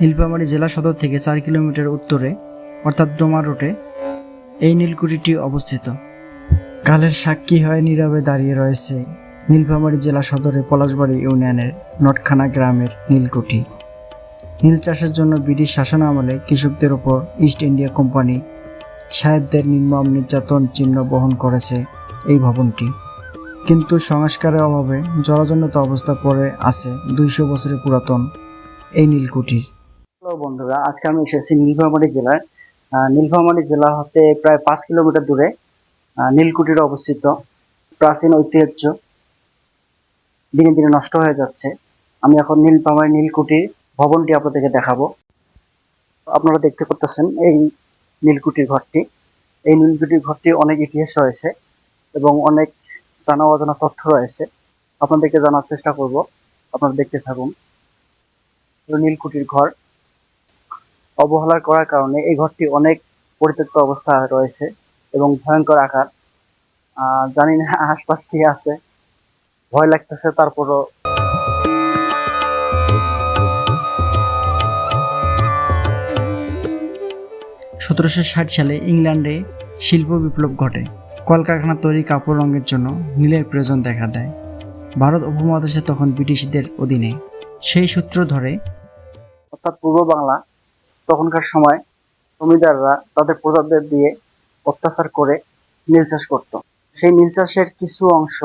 নীলফামারী জেলা সদর থেকে চার কিলোমিটার উত্তরে, অর্থাৎ ডোমা রোডে, এই নীলকুঠিটি অবস্থিত। কালের সাক্ষী হয়ে নীরবে দাঁড়িয়ে রয়েছে নীলফামারী জেলা সদরে পলাশবাড়ি ইউনিয়নের নটখানা গ্রামের নীলকুঠি। নীল চাষের জন্য ব্রিটিশ শাসন আমলে কৃষকদের ওপর ইস্ট ইন্ডিয়া কোম্পানি সাহেবদের নির্মম নির্যাতন চিহ্ন বহন করেছে এই ভবনটি। কিন্তু সংস্কারের অভাবে জরাজন্নত অবস্থা পড়ে আছে দুইশো বছরের পুরাতন এই নীলকুঠির। বন্ধুরা আজকে আমি এসেছি নীলফামারী জেলার নীলফামারী জেলা হতে প্রায় পাঁচ কিলোমিটার দূরে আহ, নীলকুঠির অবস্থিত। প্রাচীন ঐতিহ্য দিনে দিনে নষ্ট হয়ে যাচ্ছে। আমি এখন নীলফামারী নীলকুঠির ভবনটি আপনাদেরকে দেখাবো। আপনারা দেখতে পাচ্ছেন এই নীলকুঠির ঘরটি। এই নীলকুঠির ঘরটি অনেক ইতিহাস রয়েছে এবং অনেক জানা অজানা তথ্য রয়েছে। আপনাদেরকে জানার চেষ্টা করব। আপনারা দেখতে থাকুন। হলো নীলকুঠির ঘর। অবহেলা করার কারণে এই ঘরটি অনেক পরিত্যক্ত অবস্থা রয়েছে এবং ভয়ঙ্কর আকার। আহ, জানি না আশপাশ কি আছে। ভয় লাগতেছে তারপরও। সতেরোশো ষাট সালে ইংল্যান্ডে শিল্প বিপ্লব ঘটে। কলকারখানা তৈরি কাপড় রঙের জন্য নীলের প্রয়োজন দেখা দেয়। ভারত উপমহাদেশে তখন ব্রিটিশদের অধীনে। সেই সূত্র ধরে অর্থাৎ পূর্ব বাংলা তখনকার সময় জমিদাররা তাদের প্রজাদের দিয়ে অত্যাচার করে নীল চাষ করত। সেই নীল চাষের কিছু অংশ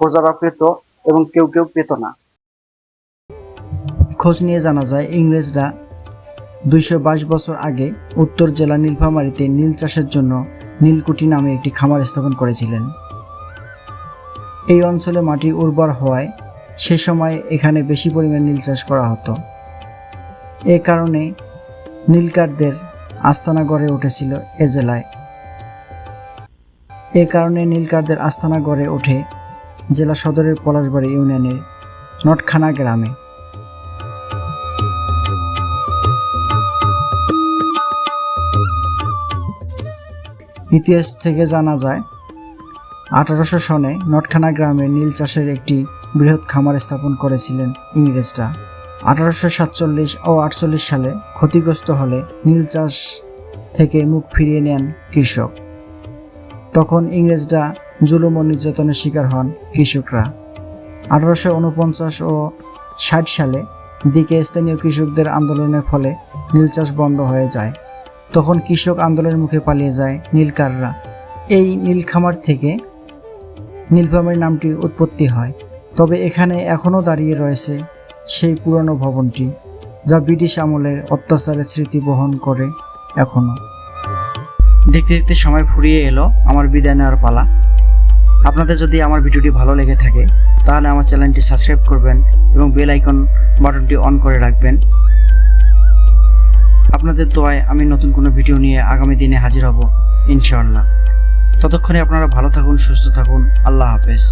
প্রজারা পেত এবং কেউ কেউ পেত না। খোঁজ নিয়ে জানা যায়, ইংরেজরা দুইশো বাইশ বছর আগে উত্তর জেলা নীলফামারীতে নীল চাষের জন্য নীলকুঠি নামে একটি খামার স্থাপন করেছিলেন। এই অঞ্চলে মাটি উর্বর হওয়ায় সে সময় এখানে বেশি পরিমাণে নীল চাষ করা হতো। এ কারণে নীলকারদের আস্তানা গড়ে উঠেছিল এ জেলায়। এ কারণে নীলকারদের আস্তানা গড়ে ওঠে জেলা সদরের পলাশবাড়ি ইউনিয়নের নটখানা গ্রামে। ইতিহাস থেকে জানা যায়, আঠারোশো সনে নটখানা গ্রামে নীল চাষের একটি বৃহৎ খামার স্থাপন করেছিলেন ইংরেজরা। আঠারোশো সাতচল্লিশ ও আটচল্লিশ সালে ক্ষতিগ্রস্ত হলে নীল চাষ থেকে মুখ ফিরিয়ে নেন কৃষক। তখন ইংরেজরা জুলুম ও নির্যাতনের শিকার হন কৃষকরা। আঠারোশো উনপঞ্চাশ ও ষাট সালে দিকে স্থানীয় কৃষকদের আন্দোলনের ফলে নীল চাষ বন্ধ হয়ে যায়। তখন কৃষক আন্দোলনের মুখে পালিয়ে যায় নীলকাররা। এই নীলখামার থেকে নীলফামারী নামটি উৎপত্তি হয়। তবে এখানে এখনও দাঁড়িয়ে রয়েছে সেই পুরনো ভবনটি যা ব্রিটিশ আমলের অত্যাচারের স্মৃতি বহন করে এখনও। দেখতে দেখতে সময় ফুরিয়ে এলো, আমার বিদায় নেওয়ার পালা। আপনাদের যদি আমার ভিডিওটি ভালো লেগে থাকে, তাহলে আমার চ্যানেলটি সাবস্ক্রাইব করবেন এবং বেল আইকন বাটনটি অন করে রাখবেন। আপনাদের দোয়ায় আমি নতুন কোনো ভিডিও নিয়ে আগামী দিনে হাজির হব, ইনশাআল্লাহ। ততক্ষণে আপনারা ভালো থাকুন, সুস্থ থাকুন। আল্লাহ হাফেজ।